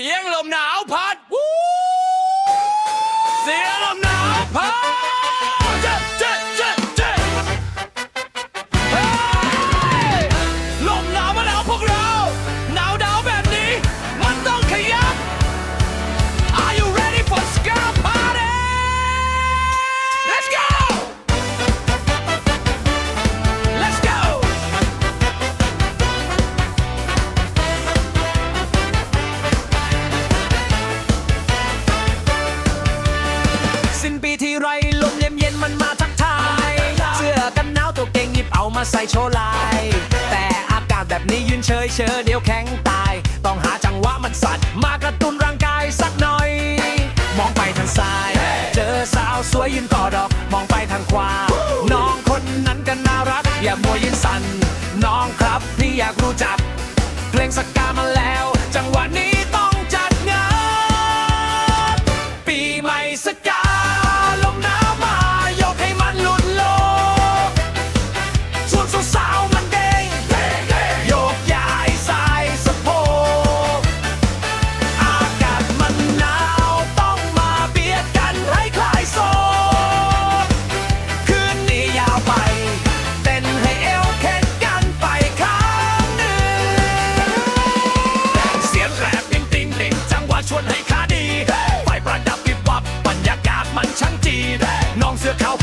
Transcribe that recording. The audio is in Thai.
สียงลมหนาวพัด เสียงลมหนาวพัด มาใส่โชว์ลาย แต่อากาศแบบนี้ยืนเฉยเฉยเดี๋ยวแข็งตาย ต้องหาจังหวะมันสั่นมากระตุ้นร่างกายสักหน่อย มองไปทางซ้าย เจอสาวสวยยืนกอดอก มองไปทางขวา น้องคนนั้นก็น่ารัก อย่ามัวยืนสั่น น้องครับพี่อยากรู้จักเพลงสกา น้องเสื้อขาว